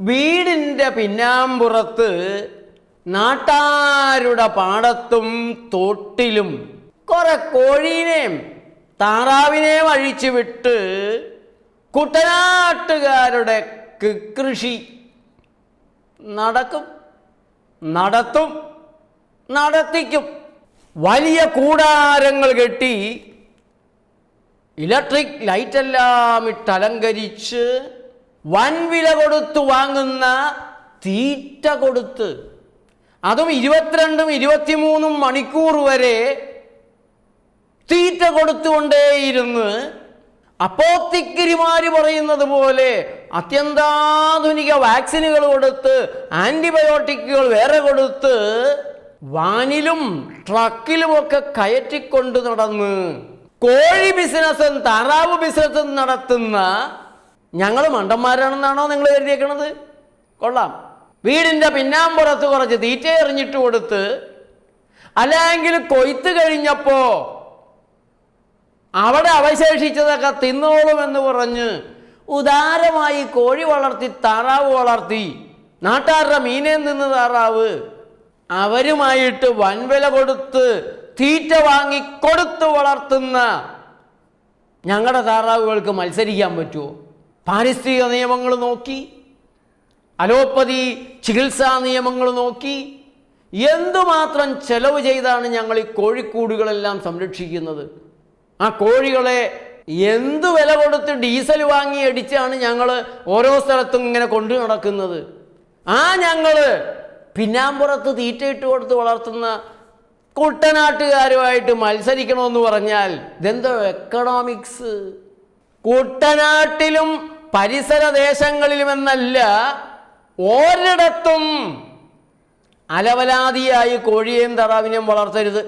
വീടിന്റെ പിന്നാമ്പുറത്ത് നാട്ടാരുടെ പാടത്തും തോട്ടിലും കുറെ കോഴീനെയും താറാവിനെയും അഴിച്ചു വിട്ട് കുട്ടനാട്ടുകാരുടെ കൃഷി നടക്കും നടത്തും നടത്തിക്കും. വലിയ കൂടാരങ്ങൾ കെട്ടി ഇലക്ട്രിക് ലൈറ്റെല്ലാം ഇട്ട് അലങ്കരിച്ച് വൻവില കൊടുത്ത് വാങ്ങുന്ന തീറ്റ കൊടുത്ത്. അതും ഇരുപത്തിരണ്ടും ഇരുപത്തിമൂന്നും മണിക്കൂർ വരെ തീറ്റ കൊടുത്തുകൊണ്ടേയിരുന്ന്. അപ്പോത്തിക്കിരിമാര് പറയുന്നത് പോലെ അത്യന്താധുനിക വാക്സിനുകൾ കൊടുത്ത് ആന്റിബയോട്ടിക്കുകൾ വേറെ കൊടുത്ത് വാനിലും ട്രക്കിലുമൊക്കെ കയറ്റിക്കൊണ്ട് നടന്ന് കോഴി ബിസിനസ്സും താറാവ് ബിസിനസ്സും നടത്തുന്ന ഞങ്ങൾ മണ്ടന്മാരാണെന്നാണോ നിങ്ങൾ കരുതിയേക്കണത്? കൊള്ളാം. വീടിന്റെ പിന്നാമ്പുറത്ത് കുറച്ച് തീറ്റ എറിഞ്ഞിട്ട് കൊടുത്ത് അല്ലെങ്കിൽ കൊയ്ത്ത് കഴിഞ്ഞപ്പോൾ അവിടെ അവശേഷിച്ചതൊക്കെ തിന്നോളുമെന്ന് പറഞ്ഞ് ഉദാരമായി കോഴി വളർത്തി താറാവ് വളർത്തി നാട്ടാരുടെ മീനേ നിന്ന് താറാവ് അവരുമായിട്ട് വൻവില കൊടുത്ത് തീറ്റ വാങ്ങി കൊടുത്ത് വളർത്തുന്ന ഞങ്ങളുടെ താറാവുകൾക്ക് മത്സരിക്കാൻ പറ്റുമോ പാരിസ്ഥിതിക നിയമങ്ങൾ നോക്കി അലോപ്പതി ചികിത്സാ നിയമങ്ങൾ നോക്കി എന്തുമാത്രം ചെലവ് ചെയ്താണ് ഞങ്ങൾ ഈ കോഴിക്കൂടുകളെല്ലാം സംരക്ഷിക്കുന്നത്? ആ കോഴികളെ എന്ത് വില കൊടുത്ത് ഡീസൽ വാങ്ങി അടിച്ചാണ് ഞങ്ങൾ ഓരോ സ്ഥലത്തും ഇങ്ങനെ കൊണ്ടു നടക്കുന്നത്? ആ ഞങ്ങൾ പിന്നാമ്പുറത്ത് തീറ്റയിട്ട് കൊടുത്ത് വളർത്തുന്ന കുട്ടനാട്ടുകാരുമായിട്ട് മത്സരിക്കണമെന്ന് പറഞ്ഞാൽ ഇതെന്തോ എക്കണോമിക്സ് കുട്ടനാട്ടിലും പരിസര ദേശങ്ങളിലുമെന്നല്ല ഒരിടത്തും അലവലാതിയായി കോഴിയെയും താറാവിനെയും വളർത്തരുത്.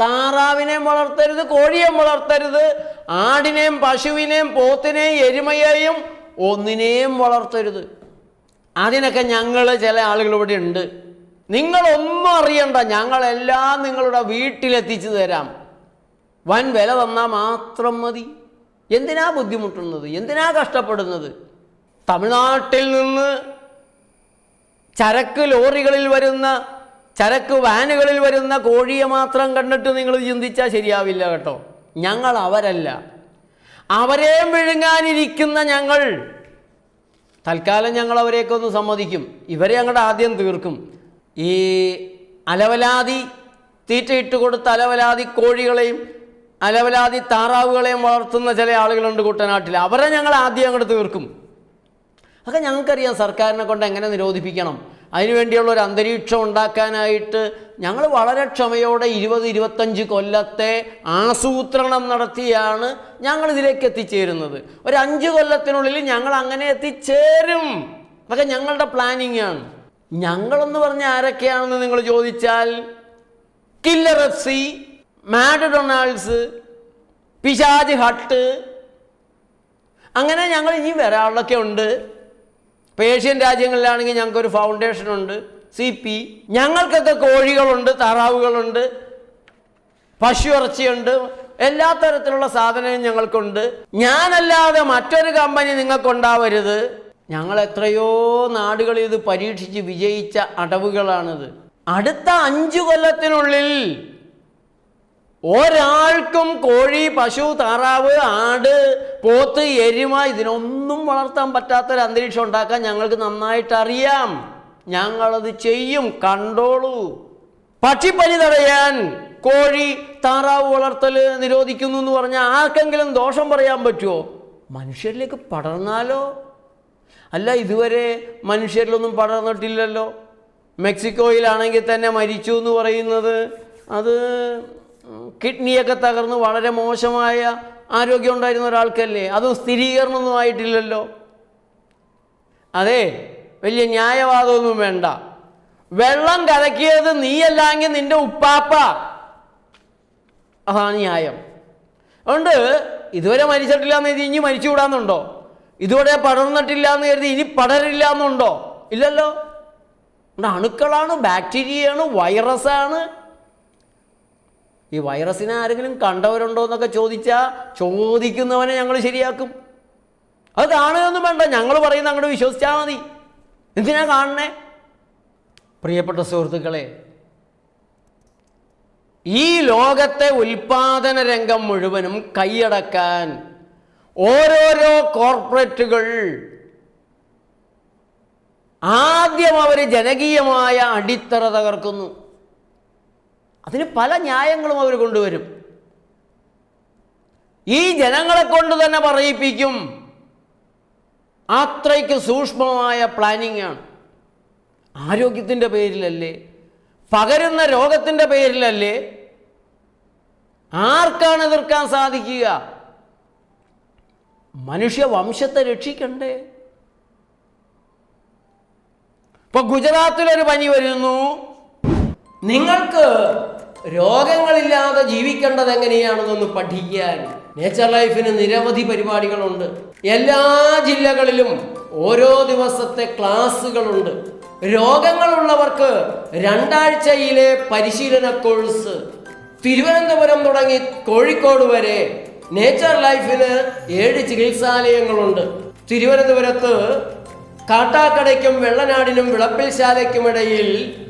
താറാവിനെയും വളർത്തരുത് കോഴിയെയും വളർത്തരുത് ആടിനെയും പശുവിനെയും പോത്തിനെയും എരുമയെയും ഒന്നിനെയും വളർത്തരുത്. അതിനൊക്കെ ഞങ്ങൾ ചില ആളുകൾ ഇവിടെ ഉണ്ട്. നിങ്ങളൊന്നും അറിയണ്ട ഞങ്ങളെല്ലാം നിങ്ങളുടെ വീട്ടിലെത്തിച്ചു തരാം. വൻ വില തന്നാൽ മാത്രം മതി. എന്തിനാ ബുദ്ധിമുട്ടുന്നത്? എന്തിനാ കഷ്ടപ്പെടുന്നത്? തമിഴ്നാട്ടിൽ നിന്ന് ചരക്ക് ലോറികളിൽ വരുന്ന ചരക്ക് വാനുകളിൽ വരുന്ന കോഴിയെ മാത്രം കണ്ടിട്ട് നിങ്ങൾ ചിന്തിച്ചാൽ ശരിയാവില്ല കേട്ടോ. ഞങ്ങൾ അവരല്ല. അവരെയും വിഴുങ്ങാനിരിക്കുന്ന ഞങ്ങൾ. തൽക്കാലം ഞങ്ങൾ അവരെയൊക്കെ ഒന്ന് സമ്മതിക്കും. ഇവരെ ഞങ്ങളുടെ ആദ്യം തീർക്കും. ഈ അലവലാതി തീറ്റയിട്ട് കൊടുത്ത അലവലാതി കോഴികളെയും അലവലാതി താറാവുകളെയും വളർത്തുന്ന ചില ആളുകളുണ്ട് കുട്ടനാട്ടിൽ. അവരെ ഞങ്ങൾ ആദ്യം അങ്ങോട്ട് തീർക്കും. അതൊക്കെ ഞങ്ങൾക്കറിയാം. സർക്കാരിനെ കൊണ്ട് എങ്ങനെ നിരോധിപ്പിക്കണം? അതിനുവേണ്ടിയുള്ള ഒരു അന്തരീക്ഷം ഉണ്ടാക്കാനായിട്ട് ഞങ്ങൾ വളരെ ക്ഷമയോടെ ഇരുപത് ഇരുപത്തഞ്ച് കൊല്ലത്തെ ആസൂത്രണം നടത്തിയാണ് ഞങ്ങൾ ഇതിലേക്ക് എത്തിച്ചേരുന്നത്. ഒരു അഞ്ച് കൊല്ലത്തിനുള്ളിൽ ഞങ്ങൾ അങ്ങനെ എത്തിച്ചേരും. അതൊക്കെ ഞങ്ങളുടെ പ്ലാനിങ് ആണ്. ഞങ്ങളെന്ന് പറഞ്ഞ ആരൊക്കെയാണെന്ന് നിങ്ങൾ ചോദിച്ചാൽ കില്ലർ എഫ് സി മാഡ് പിശാജ് ഹട്ട് അങ്ങനെ ഞങ്ങൾ ഇനി വരാളൊക്കെ ഉണ്ട്. പേഷ്യൻ രാജ്യങ്ങളിലാണെങ്കിൽ ഞങ്ങൾക്കൊരു ഫൗണ്ടേഷൻ ഉണ്ട് സി പി. ഞങ്ങൾക്കൊക്കെ കോഴികളുണ്ട് താറാവുകളുണ്ട് പശു ഇറച്ചിയുണ്ട് എല്ലാ തരത്തിലുള്ള സാധനവും ഞങ്ങൾക്കുണ്ട്. ഞാനല്ലാതെ മറ്റൊരു കമ്പനി നിങ്ങൾക്കുണ്ടാവരുത്. ഞങ്ങൾ എത്രയോ നാടുകളിൽ ഇത് പരീക്ഷിച്ച് വിജയിച്ച അടവുകളാണിത്. അടുത്ത അഞ്ചു കൊല്ലത്തിനുള്ളിൽ ഒരാൾക്കും കോഴി പശു താറാവ് ആട് പോത്ത് എരുമ ഇതിനൊന്നും വളർത്താൻ പറ്റാത്തൊരു അന്തരീക്ഷം ഉണ്ടാക്കാൻ ഞങ്ങൾക്ക് നന്നായിട്ട് അറിയാം ഞങ്ങളത് ചെയ്യും. കണ്ടോളൂ. പക്ഷിപ്പനി തടയാൻ കോഴി താറാവ് വളർത്തൽ നിരോധിക്കുന്നു എന്ന് പറഞ്ഞാൽ ആർക്കെങ്കിലും ദോഷം പറയാൻ പറ്റുമോ? മനുഷ്യരിലേക്ക് പടർന്നാലോ? അല്ല ഇതുവരെ മനുഷ്യരിലൊന്നും പടർന്നിട്ടില്ലല്ലോ. മെക്സിക്കോയിലാണെങ്കിൽ തന്നെ മരിച്ചു എന്ന് പറയുന്നത്. അത് കിഡ്നിയൊക്കെ തകർന്ന് വളരെ മോശമായ ആരോഗ്യം ഉണ്ടായിരുന്ന ഒരാൾക്കല്ലേ? അതും സ്ഥിരീകരണമൊന്നും ആയിട്ടില്ലല്ലോ. അതെ വലിയ ന്യായവാദമൊന്നും വേണ്ട. വെള്ളം കലക്കിയത് നീയല്ലെങ്കിൽ നിന്റെ ഉപ്പാപ്പ. അതാണ് ന്യായം. അതുകൊണ്ട് ഇതുവരെ മരിച്ചിട്ടില്ല എന്ന് കരുതി ഇനി മരിച്ചുകൂടാന്നുണ്ടോ ഇതുവരെ പടർന്നിട്ടില്ല എന്ന് കരുതി ഇനി പടരില്ല എന്നുണ്ടോ? ഇല്ലല്ലോ. അണുക്കളാണ് ബാക്ടീരിയയാണ് വൈറസാണ് ഈ വൈറസിനെ ആരെങ്കിലും കണ്ടവരുണ്ടോ എന്നൊക്കെ ചോദിച്ചാൽ ചോദിക്കുന്നവനെ ഞങ്ങൾ ശരിയാക്കും. അത് കാണുകയൊന്നും വേണ്ട. ഞങ്ങൾ പറയുന്ന അങ്ങോട്ട് വിശ്വസിച്ചാൽ മതി. എന്തിനാ കാണണേ? പ്രിയപ്പെട്ട സുഹൃത്തുക്കളെ ഈ ലോകത്തെ ഉൽപാദന രംഗം മുഴുവനും കൈയടക്കാൻ ഓരോരോ കോർപ്പറേറ്റുകൾ ആദ്യം അവർ ജനകീയമായ അടിത്തറ തകർക്കുന്നു. അതിന് പല ന്യായങ്ങളും അവർ കൊണ്ടുവരും. ഈ ജനങ്ങളെ കൊണ്ട് തന്നെ പറയിപ്പിക്കും. അത്രയ്ക്ക് സൂക്ഷ്മമായ പ്ലാനിങ് ആണ്. ആരോഗ്യത്തിന്റെ പേരിലല്ലേ? പകരുന്ന രോഗത്തിന്റെ പേരിലല്ലേ? ആർക്കാണ് എതിർക്കാൻ സാധിക്കുക? മനുഷ്യ വംശത്തെ രക്ഷിക്കണ്ടേ? ഇപ്പൊ ഗുജറാത്തിലൊരു പനി വരുന്നു. നിങ്ങൾക്ക് രോഗങ്ങളില്ലാതെ ജീവിക്കേണ്ടത് എങ്ങനെയാണെന്നൊന്ന് പഠിക്കാൻ നേച്ചർ ലൈഫിന് നിരവധി പരിപാടികളുണ്ട്. എല്ലാ ജില്ലകളിലും ഓരോ ദിവസത്തെ ക്ലാസ്സുകളുണ്ട്. രോഗങ്ങളുള്ളവർക്ക് രണ്ടാഴ്ചയിലെ പരിശീലന കോഴ്സ് തിരുവനന്തപുരം തുടങ്ങി കോഴിക്കോട് വരെ നേച്ചർ ലൈഫിന് ഏഴ് ചികിത്സാലയങ്ങളുണ്ട്. തിരുവനന്തപുരത്ത് കാട്ടാക്കടയ്ക്കും വെള്ളനാടിനും വിളപ്പിൽശാലയ്ക്കുമിടയിൽ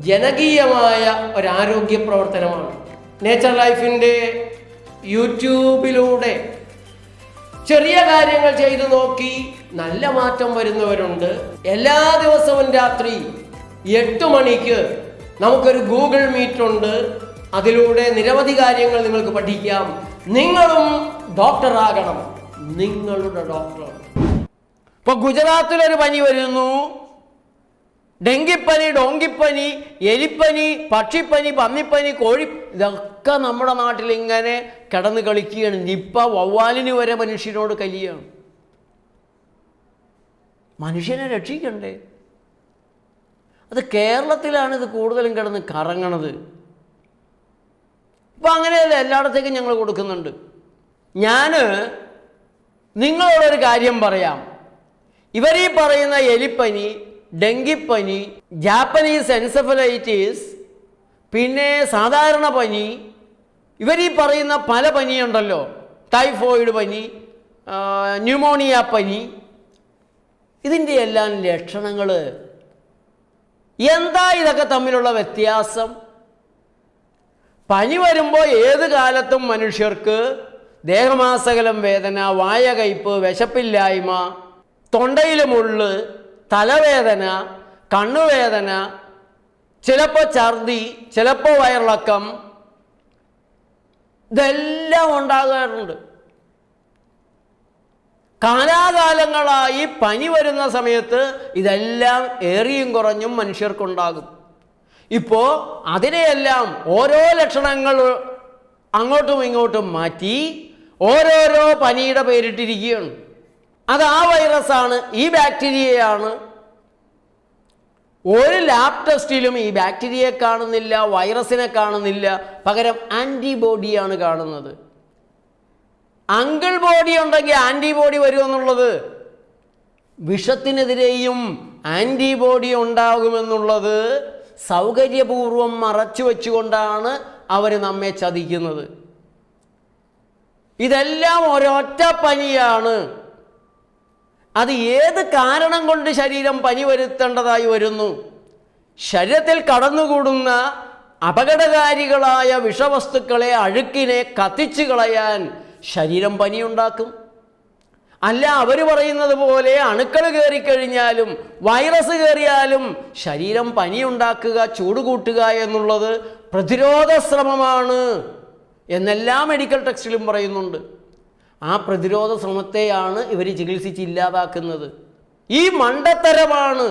ജനകീയമായ ഒരു ആരോഗ്യ പ്രവർത്തനമാണ്. നേച്ചർ ലൈഫിന്റെ യൂട്യൂബിലൂടെ ചെറിയ കാര്യങ്ങൾ ചെയ്തു നോക്കി നല്ല മാറ്റം വരുന്നവരുണ്ട്. എല്ലാ ദിവസവും രാത്രി എട്ട് മണിക്ക് നമുക്കൊരു ഗൂഗിൾ മീറ്റ് ഉണ്ട്. അതിലൂടെ നിരവധി കാര്യങ്ങൾ നിങ്ങൾക്ക് പഠിക്കാം. നിങ്ങളും ഡോക്ടറാകണം നിങ്ങളുടെ ഡോക്ടർ ഇപ്പൊ ഗുജറാത്തിലൊരു പനി വരുന്നു. ഡെങ്കിപ്പനി ഡോങ്കിപ്പനി എലിപ്പനി പക്ഷിപ്പനി പന്നിപ്പനി കോഴി ഇതൊക്കെ നമ്മുടെ നാട്ടിൽ ഇങ്ങനെ കിടന്ന് കളിക്കുകയാണ്. നിപ്പ വവ്വാലിന് വരെ മനുഷ്യനോട് കലിയാണ്. മനുഷ്യനെ രക്ഷിക്കണ്ടേ? അത് കേരളത്തിലാണ് ഇത് കൂടുതലും കിടന്ന് കറങ്ങണത്. ഇപ്പം അങ്ങനെയല്ല എല്ലായിടത്തേക്കും ഞങ്ങൾ കൊടുക്കുന്നുണ്ട്. ഞാൻ നിങ്ങളോടൊരു കാര്യം പറയാം. ഇവരീ പറയുന്ന എലിപ്പനി ഡെങ്കിപ്പനി ജാപ്പനീസ് എൻസെഫലൈറ്റീസ് പിന്നെ സാധാരണ പനി. ഇവർ ഈ പറയുന്ന പല പനിയുണ്ടല്ലോ. ടൈഫോയിഡ് പനി ന്യൂമോണിയ പനി. ഇതിന്റെ എല്ലാം ലക്ഷണങ്ങൾ. എന്താ ഇതൊക്കെ തമ്മിലുള്ള വ്യത്യാസം? പനി വരുമ്പോൾ ഏത് കാലത്തും മനുഷ്യർക്ക് ദേഹമാസകലം വേദന വായകയ്പ് വിശപ്പില്ലായ്മ തൊണ്ടയിലുമുള്ളു മുള്ള് തലവേദന കണ്ണുവേദന ചിലപ്പോൾ ഛർദി ചിലപ്പോൾ വയറിളക്കം ഇതെല്ലാം ഉണ്ടാകാറുണ്ട്. കാലാകാലങ്ങളായി പനി വരുന്ന സമയത്ത് ഇതെല്ലാം ഏറിയും കുറഞ്ഞും മനുഷ്യർക്കുണ്ടാകും. ഇപ്പോൾ അതിനെയെല്ലാം ഓരോ ലക്ഷണങ്ങൾ അങ്ങോട്ടും ഇങ്ങോട്ടും മാറ്റി ഓരോരോ പനിയുടെ പേരിട്ടിരിക്കുകയാണ്. അത് ആ വൈറസാണ് ഈ ബാക്ടീരിയയാണ്. ഒരു ലാബ് ടെസ്റ്റിലും ഈ ബാക്ടീരിയയെ കാണുന്നില്ല വൈറസിനെ കാണുന്നില്ല. പകരം ആന്റിബോഡിയാണ് കാണുന്നത്. അങ്കിൾ ബോഡി ഉണ്ടെങ്കിൽ ആന്റിബോഡി വരുമെന്നുള്ളത് വിഷത്തിനെതിരെയും ആന്റിബോഡി ഉണ്ടാകുമെന്നുള്ളത് സൗകര്യപൂർവം മറച്ചു വെച്ചുകൊണ്ടാണ് അവർ നമ്മെ ചതിക്കുന്നത്. ഇതെല്ലാം ഒരൊറ്റ പനിയാണ്. അത് ഏത് കാരണം കൊണ്ട് ശരീരം പനി വരുത്തേണ്ടതായി വരുന്നു? ശരീരത്തിൽ കടന്നുകൂടുന്ന അപകടകാരികളായ വിഷവസ്തുക്കളെ അഴുക്കിനെ കത്തിച്ചു കളയാൻ ശരീരം പനിയുണ്ടാക്കും. അല്ല അവർ പറയുന്നത് പോലെ അണുക്കൾ കയറിക്കഴിഞ്ഞാലും വൈറസ് കയറിയാലും ശരീരം പനിയുണ്ടാക്കുക ചൂട് കൂട്ടുക എന്നുള്ളത് പ്രതിരോധ ശ്രമമാണ്. എന്നെല്ലാ മെഡിക്കൽ ടെക്സ്റ്റിലും പറയുന്നുണ്ട്. ആ പ്രതിരോധ ശ്രമത്തെയാണ് ഇവർ ചികിത്സിച്ച് ഇല്ലാതാക്കുന്നത്. ഈ മണ്ടത്തരമാണ്.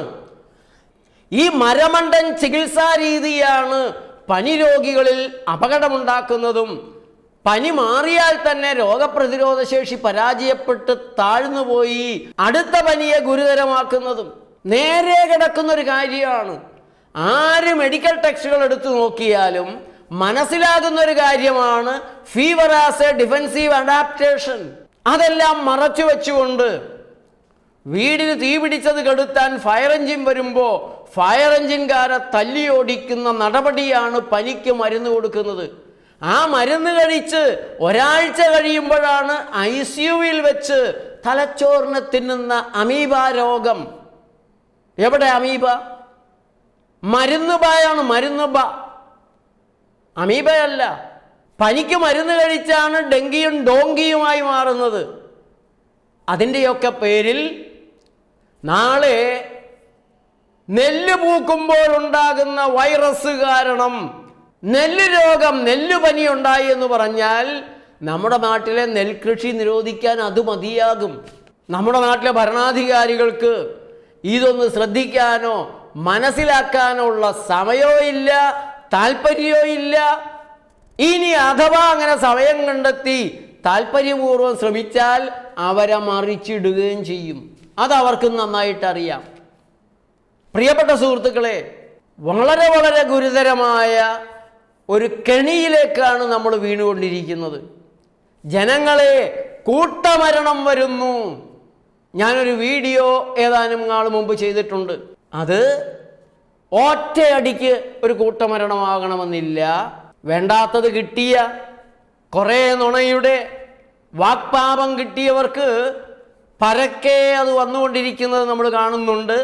ഈ മരമണ്ടൻ ചികിത്സാ രീതിയാണ് പനി രോഗികളിൽ അപകടമുണ്ടാക്കുന്നതും. പനി മാറിയാൽ തന്നെ രോഗപ്രതിരോധ ശേഷി പരാജയപ്പെട്ട് താഴ്ന്നുപോയി അടുത്ത പനിയെ ഗുരുതരമാക്കുന്നതും. നേരെ കിടക്കുന്ന ഒരു കാര്യമാണ്. ആര് മെഡിക്കൽ ടെക്സ്റ്റുകൾ എടുത്തു നോക്കിയാലും മനസ്സിലാകുന്ന ഒരു കാര്യമാണ് fever as a defensive adaptation അതെല്ലാം മറച്ചു വെച്ചുകൊണ്ട് വീടിന് തീ പിടിച്ചത് കെടുത്താൻ ഫയർ എഞ്ചിൻ വരുമ്പോൾ ഫയർ എഞ്ചിൻകാരെ തല്ലിയോടിക്കുന്ന നടപടിയാണ് പനിക്ക് മരുന്ന് കൊടുക്കുന്നത്. ആ മരുന്ന് കഴിച്ച് ഒരാഴ്ച കഴിയുമ്പോഴാണ് ഐ സിയുവിൽ വെച്ച് തലച്ചോറിന് തിന്നുന്ന അമീബ രോഗം. എവിടെ അമീബ? മരുന്ന് ബായാണ് മരുന്ന് ബ. അമീബയല്ല. പനിക്ക് മരുന്ന് കഴിച്ചാണ് ഡെങ്കിയും ഡോങ്കിയുമായി മാറുന്നത്. അതിന്റെയൊക്കെ പേരിൽ നാളെ നെല്ല് പൂക്കുമ്പോൾ ഉണ്ടാകുന്ന വൈറസ് കാരണം നെല്ല് രോഗം നെല്ല് പനി ഉണ്ടായി എന്ന് പറഞ്ഞാൽ നമ്മുടെ നാട്ടിലെ നെൽകൃഷി നിരോധിക്കാൻ അത് മതിയാകും. നമ്മുടെ നാട്ടിലെ ഭരണാധികാരികൾക്ക് ഇതൊന്ന് ശ്രദ്ധിക്കാനോ മനസ്സിലാക്കാനോ ഉള്ള സമയവും ഇല്ല. താല്പര്യവും ഇല്ല ഇനി അഥവാ അങ്ങനെ സമയം കണ്ടെത്തി താല്പര്യപൂർവം ശ്രമിച്ചാൽ അവരെ മറിച്ചിടുകയും ചെയ്യും. അതവർക്ക് നന്നായിട്ട് അറിയാം പ്രിയപ്പെട്ട സുഹൃത്തുക്കളെ വളരെ വളരെ ഗുരുതരമായ ഒരു കെണിയിലേക്കാണ് നമ്മൾ വീണുകൊണ്ടിരിക്കുന്നത്. ജനങ്ങളെ കൂട്ടമരണം വരുന്നു. ഞാനൊരു വീഡിയോ ഏതാനും നാൾ മുമ്പ് ചെയ്തിട്ടുണ്ട്. അത് ഒറ്റയടിക്ക് ഒരു കൂട്ടമരണമാകണമെന്നില്ല. വേണ്ടാത്തത് കിട്ടിയ കുറേ നുണയുടെ വാക്പാപം കിട്ടിയവർക്ക് പരക്കെ അത് വന്നുകൊണ്ടിരിക്കുന്നത് നമ്മൾ കാണുന്നുണ്ട്.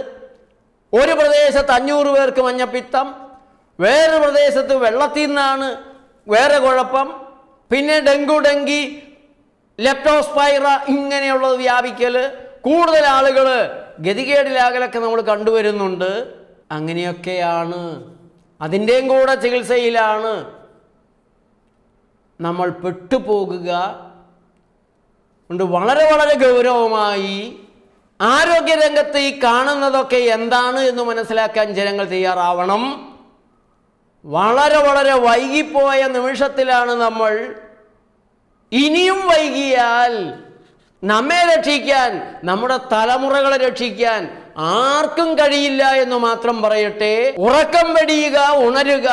ഒരു പ്രദേശത്ത് അഞ്ഞൂറ് പേർക്ക് മഞ്ഞപ്പിത്തം വേറെ പ്രദേശത്ത് വെള്ളത്തിൽ നിന്നാണ് വേറെ കുഴപ്പം. പിന്നെ ഡെങ്കു ഡെങ്കി ലെപ്റ്റോസ്പൈറ ഇങ്ങനെയുള്ളത് വ്യാപിക്കൽ കൂടുതൽ ആളുകൾ ഗതികേടിലാകലൊക്കെ നമ്മൾ കണ്ടുവരുന്നുണ്ട്. അങ്ങനെയൊക്കെയാണ്. അതിന്റെയും കൂടെ ചികിത്സയിലാണ് നമ്മൾ പെട്ടുപോകുക. വളരെ വളരെ ഗൗരവമായി ആരോഗ്യരംഗത്ത് ഈ കാണുന്നതൊക്കെ എന്താണ് എന്ന് മനസ്സിലാക്കാൻ ജനങ്ങൾ തയ്യാറാവണം. വളരെ വളരെ വൈകിപ്പോയ നിമിഷത്തിലാണ് നമ്മൾ ഇനിയും വൈകിയാൽ നമ്മെ രക്ഷിക്കാൻ നമ്മുടെ തലമുറകളെ രക്ഷിക്കാൻ ആർക്കും കഴിയില്ല എന്ന് മാത്രം പറയട്ടെ. ഉറക്കം വെടിയുക ഉണരുക.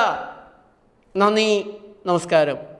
നന്ദി നമസ്കാരം.